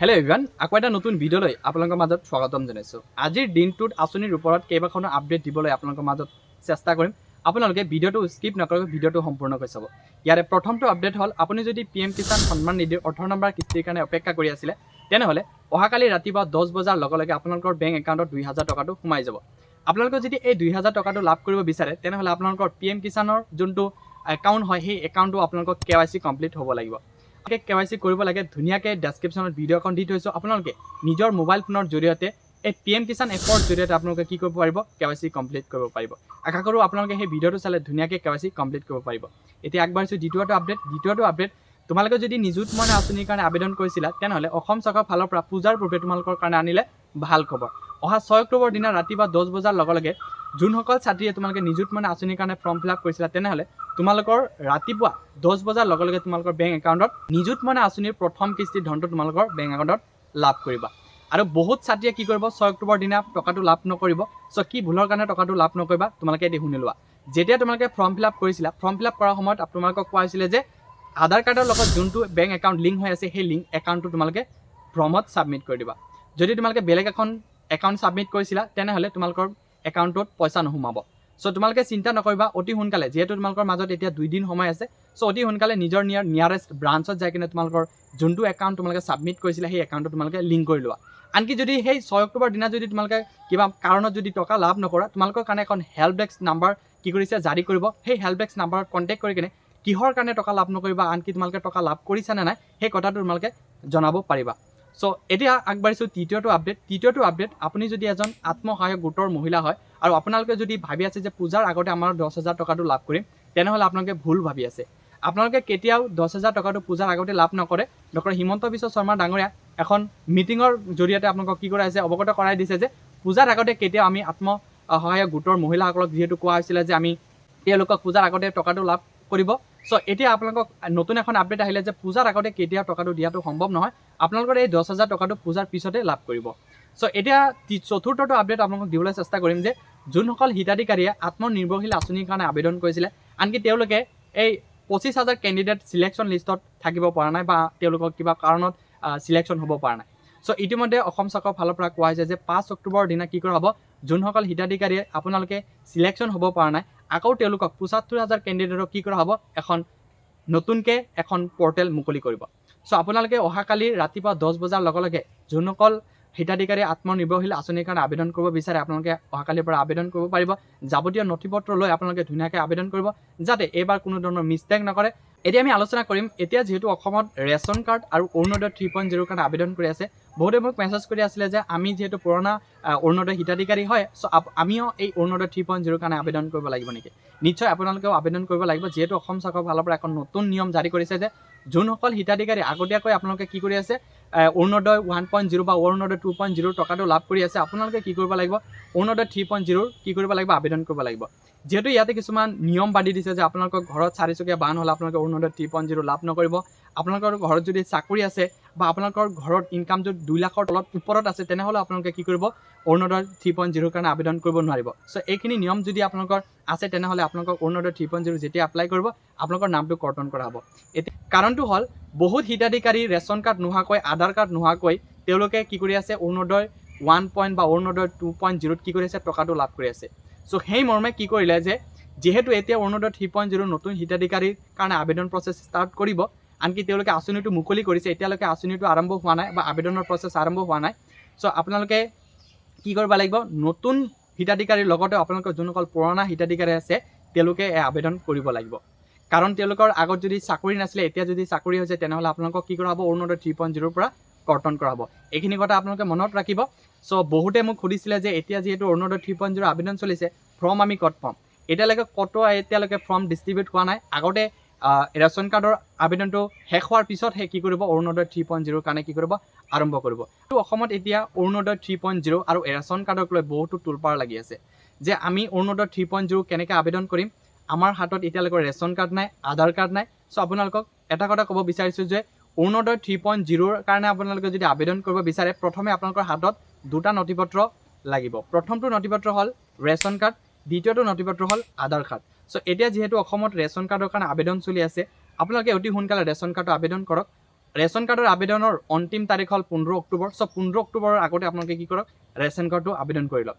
Hello' everyone আকৌ এটা নতুন ভিডিঅ'লৈ আপোনালোকৰ মাজত স্বাগতম জনাইছোঁ। আজিৰ দিনটোত আঁচনিৰ ওপৰত কেইবাখনো আপডেট দিবলৈ আপোনালোকৰ মাজত চেষ্টা কৰিম। আপোনালোকে ভিডিঅ'টো স্কিপ নকৰাকৈ ভিডিঅ'টো সম্পূৰ্ণকৈ চাব। ইয়াৰে প্ৰথমটো আপডেট হ'ল, আপুনি যদি পি এম কিষাণ সন্মান নিধিৰ ওঠৰ নম্বৰ কিস্তিৰ কাৰণে অপেক্ষা কৰি আছিলে, তেনেহ'লে অহাকালি ৰাতিপুৱা দহ বজাৰ লগে লগে আপোনালোকৰ বেংক একাউণ্টত দুই হাজাৰ টকাটো সোমাই যাব। আপোনালোকে যদি এই দুই হাজাৰ টকাটো লাভ কৰিব বিচাৰে, তেনেহ'লে আপোনালোকৰ পি এম কিষাণৰ যোনটো একাউণ্ট হয়, সেই একাউণ্টটো আপোনালোকৰ কে ৱাই চি কমপ্লিট হ'ব লাগিব। কে ৱাই চি কৰিব লাগে, ধুনীয়াকৈ ডেছক্ৰিপশ্যনত ভিডিঅ' এখন দি থৈছোঁ। আপোনালোকে নিজৰ মোবাইল ফোনৰ জৰিয়তে এই পি এম কিষাণ এপৰ জৰিয়তে আপোনালোকে কি কৰিব পাৰিব? কে ৱাই চি কমপ্লিট কৰিব পাৰিব। আশা কৰোঁ আপোনালোকে সেই ভিডিঅ'টো চালে ধুনীয়াকৈ কে ৱাই চি কমপ্লিট কৰিব পাৰিব। এতিয়া আগবাঢ়িছোঁ, দ্বিতীয়টো আপডেট দ্বিতীয়টো আপডেট তোমালোকে যদি নিযুত মইনা আঁচনিৰ কাৰণে আবেদন কৰিছিলা, তেনেহ'লে অসম চৰকাৰৰ ফালৰ পৰা পূজাৰ পূৰ্বে তোমালোকৰ কাৰণে আনিলে ভালো খবৰ। অহা ছয় অক্টোবৰ দিনা ৰাতিপুৱা দহ বজাৰ লগে লগে যোনসকল ছাত্ৰীয়ে তোমালোকে নিযুত মইনা আঁচনিৰ কাৰণে ফৰ্ম ফিল আপ কৰিছিলা, তেনেহ'লে তোমালোকৰ ৰাতিপুৱা দহ বজাৰ লগে লগে তোমালোকৰ বেংক একাউণ্টত নিযুত মইনা আঁচনিৰ প্ৰথম কিস্তিৰ ধনটো তোমালোকৰ বেংক একাউণ্টত লাভ কৰিবা। আৰু বহুত ছাত্ৰীয়ে কি কৰিব, ছয় অক্টোবৰ দিনা টকাটো লাভ নকৰিব, চ' কি ভুলৰ কাৰণে টকাটো লাভ নকৰিবা, তোমালোকে এটি শুনি লোৱা। যেতিয়া তোমালোকে ফৰ্ম ফিল আপ কৰিছিলা ফৰ্ম ফিল আপ কৰাৰ সময়ত তোমালোকক কোৱা হৈছিলে যে আধাৰ কাৰ্ডৰ লগত যোনটো বেংক একাউণ্ট লিংক হৈ আছে, সেই লিংক একাউণ্টটো তোমালোকে ফৰ্মত ছাবমিট কৰি দিবা। যদি তোমালোকে বেলেগ এখন একাউণ্ট ছাবমিট কৰিছিলা, তেনেহ'লে তোমালোকৰ একাউণ্টত পইচা নোসোমাব। চ' তোমালোকে চিন্তা নকৰিবা, অতি সোনকালে, যিহেতু তোমালোকৰ মাজত এতিয়া দুইদিন সময় আছে, চ' অতি সোনকালে নিজৰ নিয়াৰ নিয়াৰেষ্ট ব্ৰাঞ্চত যাই কিনে তোমালোকৰ যোনটো একাউণ্ট তোমালোকে ছাবমিট কৰিছিলে, সেই একাউণ্টটো তোমালোকে লিংক কৰি লোৱা। আনকি যদি সেই ছয় অক্টোবৰ দিনা যদি তোমালোকে কিবা কাৰণত যদি টকা লাভ নকৰা, তোমালোকৰ কাৰণে এখন হেল্প ডেস্ক নাম্বাৰ কি কৰিছে, জাৰি কৰিব। সেই হেল্প ডেস্ক নাম্বাৰত কণ্টেক্ট কৰি কিনে কিহৰ কাৰণে টকা লাভ নকৰিবা, আনকি তোমালোকে টকা লাভ কৰিছা নে নাই, সেই কথাটো তোমালোকে জনাব পাৰিবা। চ' এতিয়া আগবাঢ়িছোঁ তৃতীয়টো আপডেট তৃতীয়টো আপডেট আপুনি যদি এজন আত্মসহায়ক গোটৰ মহিলা হয় আৰু আপোনালোকে যদি ভাবি আছে যে পূজাৰ আগতে আমাৰ দহ হাজাৰ টকাটো লাভ কৰিম তেনেহ'লে আপোনালোকে ভুল ভাবি আছে। আপোনালোকে কেতিয়াও দহ হাজাৰ টকাটো পূজাৰ আগতে লাভ নকৰে। ডক্টৰ হিমন্ত বিশ্ব শৰ্মা ডাঙৰীয়া এখন মিটিঙৰ জৰিয়তে আপোনালোকক কি কৰা হৈছে অৱগত কৰাই দিছে যে পূজাৰ আগতে কেতিয়াও আমি আত্মসহায়ক গোটৰ মহিলাসকলক যিহেতু কোৱা হৈছিলে যে আমি তেওঁলোকক পূজাৰ আগতে টকাটো লাভ কৰিব চ' এতিয়া আপোনালোকক নতুন এখন আপডেট আহিলে যে পূজাৰ আগতে কেতিয়াও টকাটো দিয়াটো সম্ভৱ নহয়, আপোনালোকৰ এই দহ হাজাৰ টকাটো পূজাৰ পিছতে লাভ কৰিব। চ' এতিয়া চতুৰ্থটো আপডেট আপোনালোকক দিবলৈ চেষ্টা কৰিম যে, যোনসকল হিতাধিকাৰীয়ে আত্মনিৰ্ভৰশীল আঁচনিৰ কাৰণে আবেদন কৰিছিলে, আনকি তেওঁলোকে এই পঁচিছ হাজাৰ কেণ্ডিডেট চিলেকশ্যন লিষ্টত থাকিব পৰা নাই বা তেওঁলোকক কিবা কাৰণত চিলেকশ্যন হ'ব পৰা নাই। চ' ইতিমধ্যে অসম চৰকাৰৰ ফালৰ পৰা কোৱা হৈছে যে পাঁচ অক্টোবৰৰ দিনা কি কৰা হ'ব, যোনসকল হিতাধিকাৰীয়ে আপোনালোকে চিলেকশ্যন হ'ব পৰা নাই আকৌ তেওঁলোকক পঁচাত্তৰ হাজাৰ কেণ্ডিডেটক কি কৰা হ'ব? এখন নতুনকৈ এখন পৰ্টেল মুকলি কৰিব। চ' আপোনালোকে অহাকালি ৰাতিপুৱা দহ বজাৰ লগে লগে যোনসকল হিতাধিকাৰী আত্মনিৰ্ভৰশীল আঁচনিৰ কাৰণে আবেদন কৰিব বিচাৰে, আপোনালোকে অহাকালিৰ পৰা আবেদন কৰিব পাৰিব। যাৱতীয় নথি পত্ৰ লৈ আপোনালোকে ধুনীয়াকৈ আবেদন কৰিব যাতে এইবাৰ কোনো ধৰণৰ মিষ্টেক নকৰে। এতিয়া আমি আলোচনা কৰিম, এতিয়া যিহেতু অসমত ৰেচন কাৰ্ড আৰু অৰুণোদয় থ্ৰী পইণ্ট জিৰোৰ কাৰণে আবেদন কৰি আছে, বহুতে মোক মেছেজ কৰি আছিলে যে আমি যিহেতু পুৰণা অৰুণোদয় হিতাধিকাৰী হয় চ' আমিও এই অৰুণোদয় থ্ৰী পইণ্ট জিৰোৰ কাৰণে আবেদন কৰিব লাগিব নেকি? নিশ্চয় আপোনালোকেও আবেদন কৰিব লাগিব, যিহেতু অসম চৰকাৰৰ ফালৰ পৰা এখন নতুন নিয়ম জাৰি কৰিছে যে যোনসকল হিতাধিকাৰী আগতীয়াকৈ আপোনালোকে কি কৰি আছে অৰুণোদয় ওৱান পইণ্ট জিৰ' বা অৰুণোদয় টু পইণ্ট জিৰ'ৰ টকাটো লাভ কৰি আছে, আপোনালোকে কি কৰিব লাগিব? অৰুণোদয় থ্ৰী পইণ্ট জিৰ'ৰ কি কৰিব লাগিব? আবেদন কৰিব লাগিব। যিহেতু ইয়াতে কিছুমান নিয়ম বান্ধি দিছে যে আপোনালোকৰ ঘৰত চাৰিচকীয়া বাহন হ'লে আপোনালোকে অৰুণোদয় থ্ৰী পইণ্ট জিৰ' লাভ নকৰিব। আপোনালোকৰ ঘৰত যদি চাকৰি আছে বা আপোনালোকৰ ঘৰত ইনকাম যদি দুই লাখৰ তলত ওপৰত আছে, তেনেহ'লে আপোনালোকে কি কৰিব? অৰুণোদয় থ্ৰী পইণ্ট জিৰ'ৰ কাৰণে আবেদন কৰিব নোৱাৰিব। চ' এইখিনি নিয়ম যদি আপোনালোকৰ আছে, তেনেহ'লে আপোনালোকৰ অৰুণোদয় থ্ৰী পইণ্ট জিৰ' যেতিয়া এপ্লাই কৰিব, আপোনালোকৰ নামটো কৰ্তন কৰা হ'ব। এতিয়া, কাৰণটো হ'ল, বহুত হিতাধিকাৰী ৰেচন কাৰ্ড নোহোৱাকৈ, আধাৰ কাৰ্ড নোহোৱাকৈ তেওঁলোকে কি কৰি আছে? অৰুণোদয় ওৱান পইণ্ট বা অৰুণোদয় টু পইণ্ট জিৰ'ত কি কৰি আছে? টকাটো লাভ কৰি আছে। চ' সেই মৰ্মে কি কৰিলে যে, যিহেতু এতিয়া অৰুণোদয় থ্ৰী পইণ্ট জিৰ' নতুন হিতাধিকাৰীৰ কাৰণে আবেদন প্ৰচেছ ষ্টাৰ্ট কৰিব, আনকি তেওঁলোকে আঁচনিটো মুকলি কৰিছে, এতিয়ালৈকে আঁচনিটো আৰম্ভ হোৱা নাই বা আবেদনৰ প্ৰচেছ আৰম্ভ হোৱা নাই। চ' আপোনালোকে কি কৰিব লাগিব? নতুন হিতাধিকাৰীৰ লগতে আপোনালোকৰ যোনসকল পুৰণা হিতাধিকাৰী আছে, তেওঁলোকে এই আবেদন কৰিব লাগিব। কাৰণ তেওঁলোকৰ আগত যদি চাকৰি নাছিলে, এতিয়া যদি চাকৰি হৈছে, তেনেহ'লে আপোনালোকক কি কৰা হ'ব? অৰুণোদয় থ্ৰী পইণ্ট জিৰ'ৰ পৰা কৰ্তন কৰা হ'ব। এইখিনি কথা আপোনালোকে মনত ৰাখিব। চ' বহুতে মোক সুধিছিলে যে এতিয়া যিহেতু অৰুণোদয় থ্ৰী পইণ্ট জিৰ' আবেদন চলিছে ফৰ্ম আমি ক'ত পাম? এতিয়ালৈকে ক'তো এতিয়ালৈকে ফৰ্ম ডিষ্ট্ৰিবিউট হোৱা নাই। আগতে ৰেচন কাৰ্ডৰ আবেদনটো শেষ হোৱাৰ পিছতহে কি কৰিব? অৰুণোদয় থ্ৰী পইণ্ট জিৰ'ৰ কাৰণে কি কৰিব? আৰম্ভ কৰিব। তো, অসমত এতিয়া অৰুণোদয় থ্ৰী পইণ্ট জিৰ' আৰু ৰেচন কাৰ্ডক লৈ বহুতো তোলপাৰ লাগি আছে। যে আমি অৰুণোদয় থ্ৰী পইণ্ট জিৰ' কেনেকৈ আবেদন কৰিম? আমাৰ হাতত এতিয়ালৈকে ৰেচন কাৰ্ড নাই, আধাৰ কাৰ্ড নাই। চ' আপোনালোকক এটা কথা ক'ব বিচাৰিছোঁ যে অৰুণোদয় থ্ৰী পইণ্ট জিৰ'ৰ কাৰণে আপোনালোকে যদি আবেদন কৰিব বিচাৰে প্ৰথমে আপোনালোকৰ হাতত দুটা নথি পত্ৰ লাগিব। প্ৰথমটো নথি পত্ৰ হ'ল ৰেচন কাৰ্ড দ্বিতীয়টো নথি পত্ৰ হ'ল আধাৰ কাৰ্ড। চ' এতিয়া যিহেতু অসমত ৰেচন কাৰ্ডৰ কাৰণে আবেদন চলি আছে আপোনালোকে অতি সোনকালে ৰেচন কাৰ্ডৰ আবেদন কৰক। ৰেচন কাৰ্ডৰ আবেদনৰ অন্তিম তাৰিখ হ'ল পোন্ধৰ অক্টোবৰ। চ' পোন্ধৰ অক্টোবৰৰ আগতে আপোনালোকে কি কৰক ৰেচন কাৰ্ডটো আবেদন কৰি লওক।